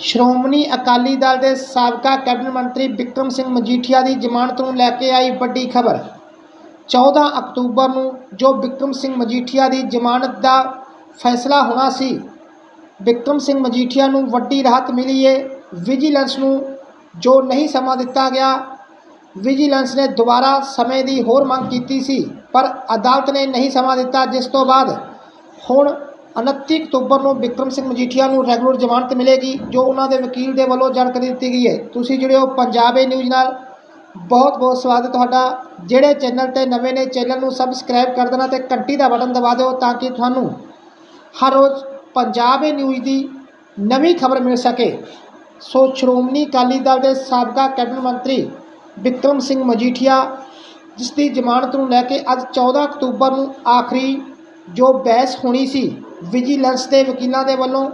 ਸ਼੍ਰੋਮਣੀ ਅਕਾਲੀ ਦਲ ਦੇ ਸਾਬਕਾ ਕੈਬਨਿਟ ਮੰਤਰੀ ਬਿਕਰਮ ਸਿੰਘ ਮਜੀਠੀਆ ਦੀ ਜ਼ਮਾਨਤ ਨੂੰ ਲੈ ਕੇ ਆਈ ਵੱਡੀ ਖਬਰ। 14 ਅਕਤੂਬਰ ਨੂੰ ਜੋ ਬਿਕਰਮ ਸਿੰਘ ਮਜੀਠੀਆ ਦੀ ਜ਼ਮਾਨਤ ਦਾ ਫੈਸਲਾ ਹੋਣਾ ਸੀ, ਬਿਕਰਮ ਸਿੰਘ ਮਜੀਠੀਆ ਨੂੰ ਵੱਡੀ ਰਾਹਤ ਮਿਲੀ ਏ। ਵਿਜੀਲੈਂਸ ਨੂੰ ਜੋ ਨਹੀਂ ਸਮਾਂ ਦਿੱਤਾ ਗਿਆ, ਵਿਜੀਲੈਂਸ ਨੇ ਦੁਬਾਰਾ ਸਮੇਂ ਦੀ ਹੋਰ ਮੰਗ ਕੀਤੀ ਸੀ, ਪਰ ਅਦਾਲਤ ਨੇ ਨਹੀਂ ਸਮਾਂ ਦਿੱਤਾ, ਜਿਸ ਤੋਂ ਬਾਅਦ ਹੁਣ 29 ਅਕਤੂਬਰ ਨੂੰ ਬਿਕਰਮ ਸਿੰਘ ਮਜੀਠੀਆ ਨੂੰ ਰੈਗੂਲਰ ਜ਼ਮਾਨਤ ਮਿਲੇਗੀ, ਜੋ ਉਹਨਾਂ ਦੇ ਵਕੀਲ ਦੇ ਵੱਲੋਂ ਜਾਣਕਾਰੀ ਦਿੱਤੀ ਗਈ ਹੈ। ਤੁਸੀਂ ਜਿਹੜੇ ਹੋ ਪੰਜਾਬ ਏ ਨਿਊਜ਼ ਨਾਲ। ਬਹੁਤ ਬਹੁਤ ਸਵਾਗਤ ਹੈ ਤੁਹਾਡਾ। ਜਿਹੜੇ ਚੈਨਲ ਤੇ ਨਵੇਂ ਨੇ, ਚੈਨਲ ਨੂੰ ਸਬਸਕ੍ਰਾਈਬ ਕਰ ਦੇਣਾ ਤੇ ਘੰਟੀ ਦਾ ਬਟਨ ਦਬਾ ਦਿਓ ਤਾਂ ਕਿ ਤੁਹਾਨੂੰ ਹਰ ਰੋਜ਼ ਪੰਜਾਬ ਏ ਨਿਊਜ਼ ਦੀ ਨਵੀਂ ਖਬਰ ਮਿਲ ਸਕੇ। ਸੋ ਸ਼੍ਰੋਮਣੀ ਅਕਾਲੀ ਦਲ ਦੇ ਸਾਬਕਾ ਕੈਬਨਿਟ ਮੰਤਰੀ ਬਿਕਰਮ ਸਿੰਘ ਮਜੀਠੀਆ, ਜਿਸ ਦੀ ਜ਼ਮਾਨਤ ਨੂੰ ਲੈ ਕੇ ਅੱਜ 14 ਅਕਤੂਬਰ ਨੂੰ ਆਖਰੀ ਜੋ ਬਹਿਸ ਹੋਣੀ ਸੀ ਵਿਜੀਲੈਂਸ ਦੇ ਵਕੀਲਾਂ ਦੇ ਵੱਲੋਂ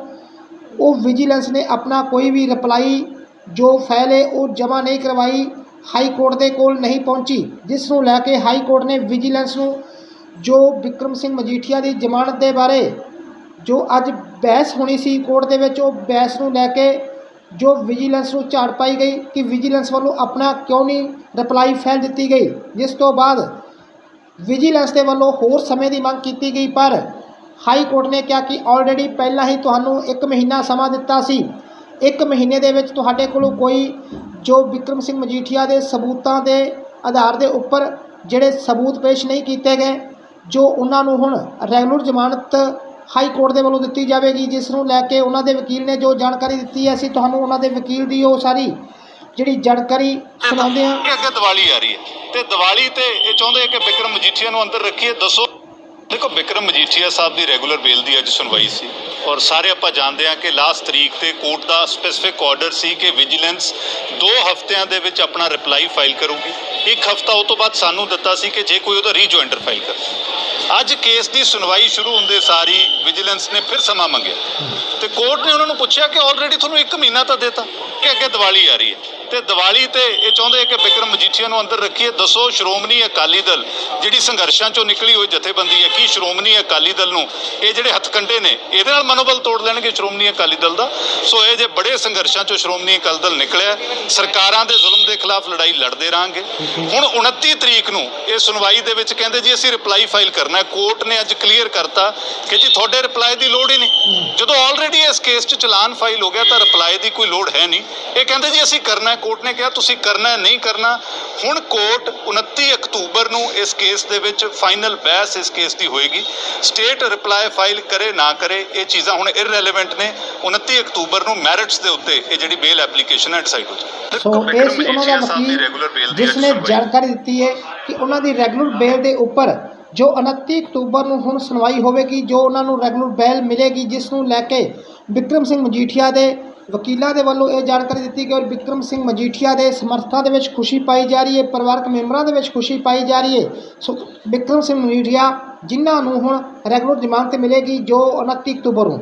ਉਹ ਵਿਜੀਲੈਂਸ ਨੇ ਆਪਣਾ ਕੋਈ ਵੀ ਰਿਪਲਾਈ ਜੋ ਫਾਈਲ ਹੈ, ਉਹ ਜਮ੍ਹਾਂ ਨਹੀਂ ਕਰਵਾਈ ਹਾਈ ਕੋਰਟ ਦੇ ਕੋਲ ਨਹੀਂ ਪਹੁੰਚੀ, ਜਿਸ ਨੂੰ ਲੈ ਕੇ ਹਾਈ ਕੋਰਟ ਨੇ ਵਿਜੀਲੈਂਸ ਨੂੰ ਜੋ ਬਿਕਰਮ ਸਿੰਘ ਮਜੀਠੀਆ ਦੀ ਜ਼ਮਾਨਤ ਦੇ ਬਾਰੇ ਜੋ ਅੱਜ ਬਹਿਸ ਹੋਣੀ ਸੀ ਕੋਰਟ ਦੇ ਵਿੱਚ, ਉਹ ਬਹਿਸ ਨੂੰ ਲੈ ਕੇ ਜੋ ਵਿਜੀਲੈਂਸ ਨੂੰ ਝਾੜ ਪਾਈ ਗਈ ਕਿ ਵਿਜੀਲੈਂਸ ਵੱਲੋਂ ਆਪਣਾ ਕਿਉਂ ਨਹੀਂ ਰਿਪਲਾਈ ਫਾਈਲ ਦਿੱਤੀ ਗਈ, ਜਿਸ ਤੋਂ ਬਾਅਦ ਵਿਜੀਲੈਂਸ ਦੇ ਵੱਲੋਂ ਹੋਰ ਸਮੇਂ ਦੀ ਮੰਗ ਕੀਤੀ ਗਈ, ਪਰ ਹਾਈ ਕੋਰਟ ਨੇ ਕਿਹਾ ਕਿ ਆਲਰੇਡੀ ਪਹਿਲਾਂ ਹੀ ਤੁਹਾਨੂੰ 1 ਮਹੀਨਾ ਸਮਾਂ ਦਿੱਤਾ ਸੀ। 1 ਮਹੀਨੇ ਦੇ ਵਿੱਚ ਤੁਹਾਡੇ ਕੋਲੋਂ ਕੋਈ ਜੋ ਵਿਕਰਮ ਸਿੰਘ ਮਜੀਠੀਆ ਦੇ ਸਬੂਤਾਂ ਦੇ ਆਧਾਰ ਦੇ ਉੱਪਰ ਜਿਹੜੇ ਸਬੂਤ ਪੇਸ਼ ਨਹੀਂ ਕੀਤੇ ਗਏ, ਜੋ ਉਹਨਾਂ ਨੂੰ ਹੁਣ ਰੈਗੂਲਰ ਜ਼ਮਾਨਤ ਹਾਈ ਕੋਰਟ ਦੇ ਵੱਲੋਂ ਦਿੱਤੀ ਜਾਵੇਗੀ, ਜਿਸ ਨੂੰ ਲੈ ਕੇ ਉਹਨਾਂ ਦੇ ਵਕੀਲ ਨੇ ਜੋ ਜਾਣਕਾਰੀ ਦਿੱਤੀ ਹੈ, ਅਸੀਂ ਤੁਹਾਨੂੰ ਉਹਨਾਂ ਦੇ ਵਕੀਲ ਦੀ ਉਹ ਸਾਰੀ ਜਿਹੜੀ ਜਾਣਕਾਰੀ ਸੁਣਾਉਂਦੇ ਹਾਂ। ਅੱਗੇ ਦੀਵਾਲੀ ਆ ਰਹੀ ਹੈ ਤੇ ਦੀਵਾਲੀ ਤੇ ਇਹ ਚਾਹੁੰਦੇ ਕਿ ਵਿਕਰਮ ਮਜੀਠੀਆ ਨੂੰ ਅੰਦਰ ਰੱਖੀਏ, ਦੱਸੋ। ਦੇਖੋ ਬਿਕਰਮ ਮਜੀਠੀਆ ਸਾਹਿਬ ਦੀ ਰੈਗੂਲਰ ਬੇਲ ਦੀ ਅੱਜ ਸੁਣਵਾਈ ਸੀ ਔਰ ਸਾਰੇ ਆਪਾਂ ਜਾਣਦੇ ਹਾਂ ਕਿ ਲਾਸਟ ਤਰੀਕ ਤੇ ਕੋਰਟ ਦਾ ਸਪੈਸੀਫਿਕ ਆਰਡਰ ਸੀ ਕਿ ਵਿਜੀਲੈਂਸ 2 ਹਫ਼ਤਿਆਂ ਦੇ ਵਿੱਚ ਆਪਣਾ ਰਿਪਲਾਈ ਫਾਈਲ ਕਰੂਗੀ। ਇੱਕ ਹਫ਼ਤਾ ਉਹ ਤੋਂ ਬਾਅਦ ਸਾਨੂੰ ਦਿੱਤਾ ਸੀ ਕਿ ਜੇ ਕੋਈ ਉਹਦਾ ਰੀਜੁਆਇੰਟਰ ਫਾਈਲ ਕਰ ਅੱਜ ਕੇਸ ਦੀ ਸੁਣਵਾਈ ਸ਼ੁਰੂ ਹੁੰਦੇ ਸਾਰੀ ਵਿਜੀਲੈਂਸ ਨੇ ਫਿਰ ਸਮਾਂ ਮੰਗਿਆ। ਤੇ ਕੋਰਟ ਨੇ ਉਹਨਾਂ ਨੂੰ ਪੁੱਛਿਆ ਕਿ ਆਲਰੇਡੀ ਤੁਹਾਨੂੰ 1 ਮਹੀਨਾ ਤਾਂ ਦਿੱਤਾ ਕਿ ਅੱਗੇ ਦੀਵਾਲੀ ਆ ਰਹੀ ਹੈ। ਤੇ ਦੀਵਾਲੀ ਤੇ ਇਹ ਚਾਹੁੰਦੇ ਆ ਕਿ ਬਿਕਰਮ ਮਜੀਠੀਆ ਨੂੰ ਅੰਦਰ ਰੱਖੀਏ। ਦੱਸੋ, ਸ਼੍ਰੋਮਣੀ ਅਕਾਲੀ ਦਲ ਜਿਹੜੀ ਸੰਘਰਸ਼ਾਂ ਚੋਂ ਨਿਕਲੀ ਹੋਈ ਜਥੇਬੰਦੀ ਹੈ, ਕੀ ਸ਼੍ਰੋਮਣੀ ਅਕਾਲੀ ਦਲ ਨੂੰ ਇਹ ਜਿਹੜੇ ਹੱਥਕੰਡੇ ਨੇ, ਇਹਦੇ ਨਾਲ ਮਨੋਬਲ ਤੋੜ ਲੈਣਗੇ ਸ਼੍ਰੋਮਣੀ ਅਕਾਲੀ ਦਲ ਦਾ? ਸੋ ਇਹ ਜੇ ਬੜੇ ਸੰਘਰਸ਼ਾਂ ਚੋਂ ਸ਼੍ਰੋਮਣੀ ਅਕਾਲੀ ਦਲ ਨਿਕਲਿਆ, ਸਰਕਾਰਾਂ ਦੇ ਜ਼ੁਲਮ ਦੇ ਖਿਲਾਫ ਲੜਾਈ ਲੜਦੇ ਰਾਂਗੇ ਹੁਣ 29 ਤਰੀਕ ਨੂੰ ਇਹ ਸੁਣਵਾਈ ਦੇ ਵਿੱਚ ਕਹਿੰਦੇ ਜੀ ਅਸੀਂ ਰਿਪਲਾਈ ਫਾਈਲ ਕਰਨਾ ਕੋਰਟ ਨੇ ਅੱਜ ਕਲੀਅਰ ਕਰਤਾ ਕਿ ਜੀ ਤੁਹਾਡੇ ਰਿਪਲਾਈ ਦੀ ਲੋੜ ਹੀ ਨਹੀਂ। ਜਦੋਂ ਇਸ ਕੇਸ 'ਚ ਚਲਾਨ ਫਾਈਲ ਹੋ ਗਿਆ ਤਾਂ ਰਿਪਲਾਈ ਦੀ ਕੋਈ ਲੋੜ ਹੈ ਨਹੀਂ। ਇਹ ਕਹਿੰਦੇ ਜੀ ਅਸੀਂ ਕਰਨਾ ਹੈ ਕੋਰਟ ਨੇ ਕਿਹਾ ਤੁਸੀਂ ਕਰਨਾ ਹੈ ਨਹੀਂ ਕਰਨਾ। ਹੁਣ ਕੋਰਟ 29 ਅਕਤੂਬਰ ਨੂੰ ਇਸ ਕੇਸ ਦੇ ਵਿੱਚ ਫਾਈਨਲ ਬਹਿਸ ਇਸ ਕੇਸ ਦੀ ਹੋਏਗੀ। ਸਟੇਟ ਰਿਪਲਾਈ ਫਾਈਲ ਕਰੇ ਨਾ ਕਰੇ ਇਹ ਚੀਜ਼ਾਂ ਹੁਣ ਇਰਰੈਲੇਵੈਂਟ ਨੇ। 29 ਅਕਤੂਬਰ ਨੂੰ ਮੈਰਿਟਸ ਦੇ ਉੱਤੇ ਇਹ ਜਿਹੜੀ ਬੇਲ ਐਪਲੀਕੇਸ਼ਨ ਹੈ ਡਿਸਾਈਡ ਹੋ ਜਾਏ ਸੋ ਇਹ ਸੀ ਉਹਨਾਂ ਦਾ ਵਕੀਲ ਜਿਸ ਨੇ ਜਾਣਕਾਰੀ ਦਿੱਤੀ ਹੈ ਕਿ ਉਹਨਾਂ ਦੀ ਰੈਗੂਲਰ ਬੇਲ ਦੇ ਉੱਪਰ ਜੋ 29 ਅਕਤੂਬਰ ਨੂੰ ਹੁਣ ਸੁਣਵਾਈ ਹੋਵੇਗੀ, ਜੋ ਉਹਨਾਂ ਨੂੰ ਰੈਗੂਲਰ ਬੈਲ ਮਿਲੇਗੀ, ਜਿਸ ਨੂੰ ਲੈ ਕੇ ਵਿਕਰਮ ਸਿੰਘ ਮਜੀਠੀਆ ਦੇ ਵਕੀਲਾਂ ਦੇ ਵੱਲੋਂ ਇਹ ਜਾਣਕਾਰੀ ਦਿੱਤੀ ਗਈ ਔਰ ਵਿਕਰਮ ਸਿੰਘ ਮਜੀਠੀਆ ਦੇ ਸਮਰਥਕਾਂ ਦੇ ਵਿੱਚ ਖੁਸ਼ੀ ਪਾਈ ਜਾ ਰਹੀ ਹੈ, ਪਰਿਵਾਰਕ ਮੈਂਬਰਾਂ ਦੇ ਵਿੱਚ ਖੁਸ਼ੀ ਪਾਈ ਜਾ ਰਹੀ ਹੈ। ਸੋ ਵਿਕਰਮ ਸਿੰਘ ਮਜੀਠੀਆ ਜਿਨ੍ਹਾਂ ਨੂੰ ਹੁਣ ਰੈਗੂਲਰ ਜ਼ਮਾਨਤ ਮਿਲੇਗੀ, ਜੋ 29 ਅਕਤੂਬਰ ਨੂੰ।